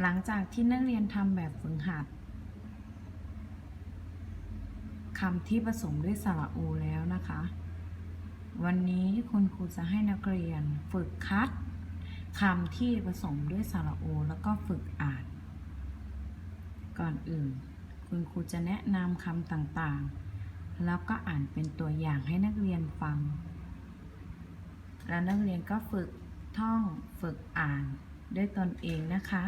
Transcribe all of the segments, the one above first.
หลังจากที่นักเรียนทำแบบฝึกหัดคำที่ผสมด้วยสระอูแล้วนะคะ วันนี้คุณครูจะให้นักเรียนฝึกคัดคำที่ผสมด้วยสระอูแล้วก็ฝึกอ่าน ก่อนอื่น คุณครูจะแนะนำคำต่างๆ แล้วก็อ่านเป็นตัวอย่างให้นักเรียนฟัง แล้วนักเรียนก็ฝึกท่องฝึกอ่านด้วยตนเองนะคะ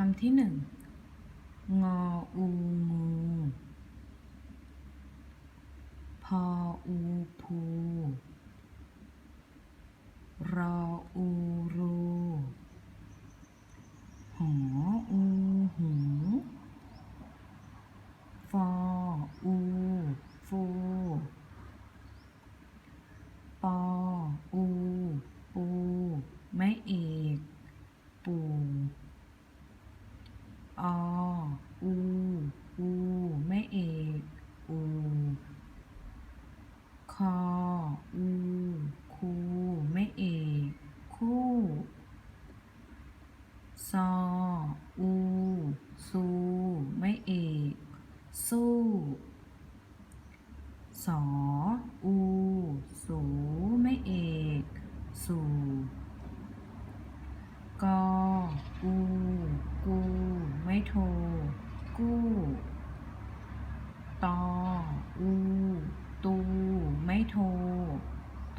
คำที่หนึ่งงออูงูพออูพูรออูรูหออูหูฟออูฟู ปอ อู ปู ไม่เอก ปู อ อู อู ไม่เอก อู คอ อู คู ไม่เอก คู่ ซอ อู ซู ไม่เอก สู้สอ อู สูไม่เอก สู่ กอ อู กู ไม่โท กู้ตอ อู ตู ไม่โท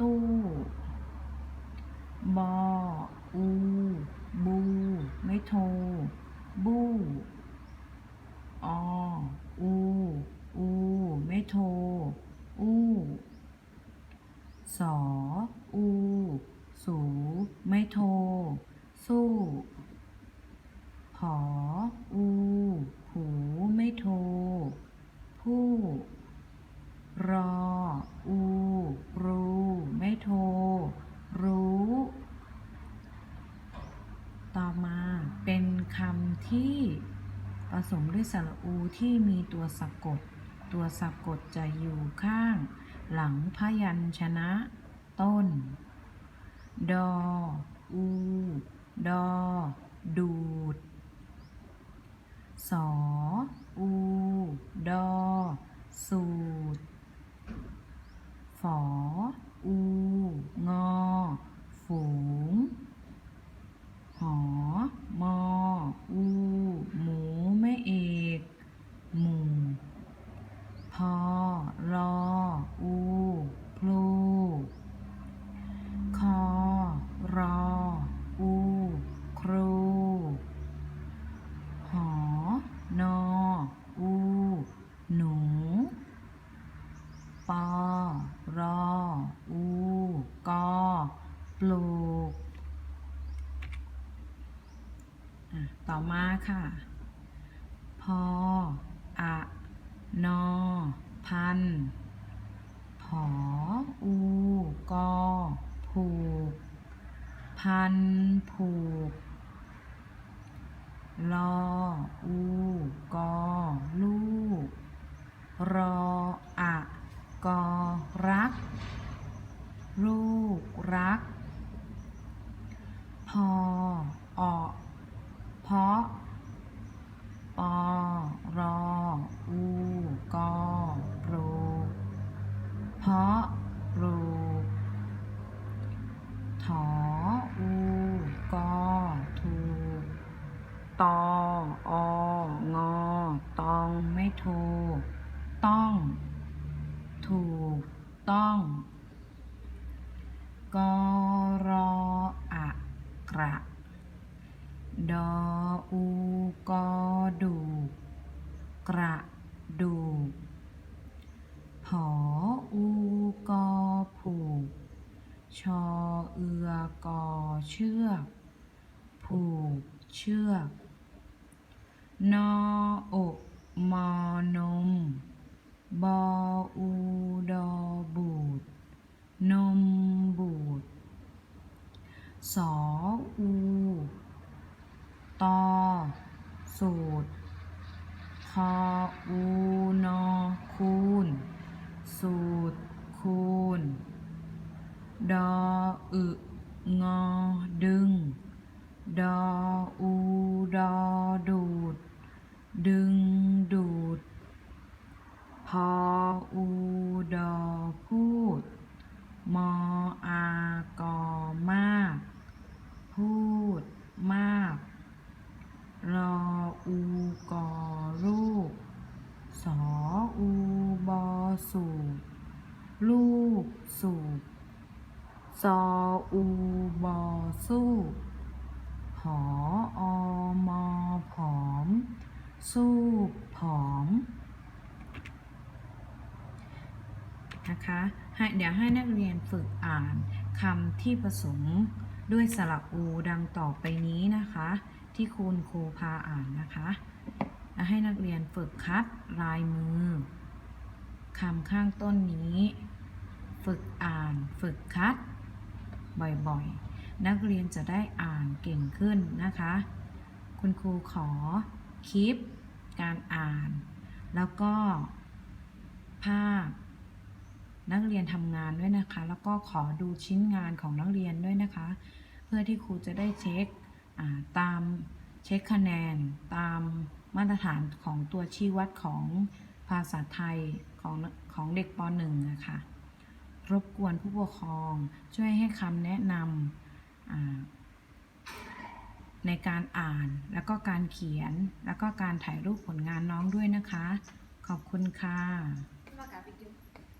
ตู้ บอ อู โท บูออู อู ไม่โท อูสออู สู ไม่โท สู้ผออู หู ไม่โท ผู้รอ อู รู ไม่โท รู้ ต่อมา เป็นคำที่ผสมด้วยสระอูที่มีตัวสะกด ตัวสะกดจะอยู่ข้าง หลังพยัญชนะ ต้น ดอ อู ดอ ดูด สอ อู ดอ สูดฝอ อู งอ ฝูง หอ มอ อู หมู ไม่เอก หมู่ พอ รอ อู พลู คอ รอ อู ครู หอ นอ อู หนู ปอ รอ อู กอ ปลูก อะต่อมา ค่ะ พอ อะ นอ พัน ผอ อู กอ ผูก พัน ผูก ลอ อู กอ ลูก รอ อะ กอ รัก ลูก รัก พอออเพาะ อรออูกอปลูเพาะปลูถออูกอถูตอองอตองไม่โทต้อง ถูกต้องกอรออะกระ ดออูกอดูกกระดูกผออูกอผูก ชอเอือกอเชือก ผูกเชือก นอ อก มอ นม บอ อู ดอ บูด นม บูด สอ อู ตอ สูตร คออูนอคูณ สูตร คูณ ดออึงอดึง ดอ อู ดอ ดูด ดึง ดูด พอ อู ดอ พูด มอ อากอ มาก พูด มาก รอ อูกอ รูป สอ อู บอ สูบ ลูกสูบซออูบอสู้ผออมอผอม สู้ผอม นะคะให้เดี๋ยวให้นักเรียนฝึกอ่านคำที่ผสมด้วยสระอูดังต่อไปนี้นะคะ ที่คุณครูพาอ่านนะคะและให้นักเรียนฝึกคัดลายมือคำข้างต้นนี้ ฝึกอ่าน ฝึกคัด บ่อยๆ นักเรียนจะได้อ่านเก่งขึ้นนะคะ คุณครูขอคลิปการอ่าน แล้วก็ภาพนักเรียนทำงานด้วยนะคะ แล้วก็ขอดูชิ้นงานของนักเรียนด้วยนะคะ เพื่อที่ครูจะได้เช็คตามเช็คคะแนน ตามมาตรฐานของตัวชี้วัดของภาษาไทยของของเด็กป .1 นะคะ รบกวนผู้ปกครอง ช่วยให้คำแนะนำในการอ่านแล้วก็การเขียนแล้วก็การถ่ายรูปผลงานน้องด้วยนะคะ ขอบคุณค่ะ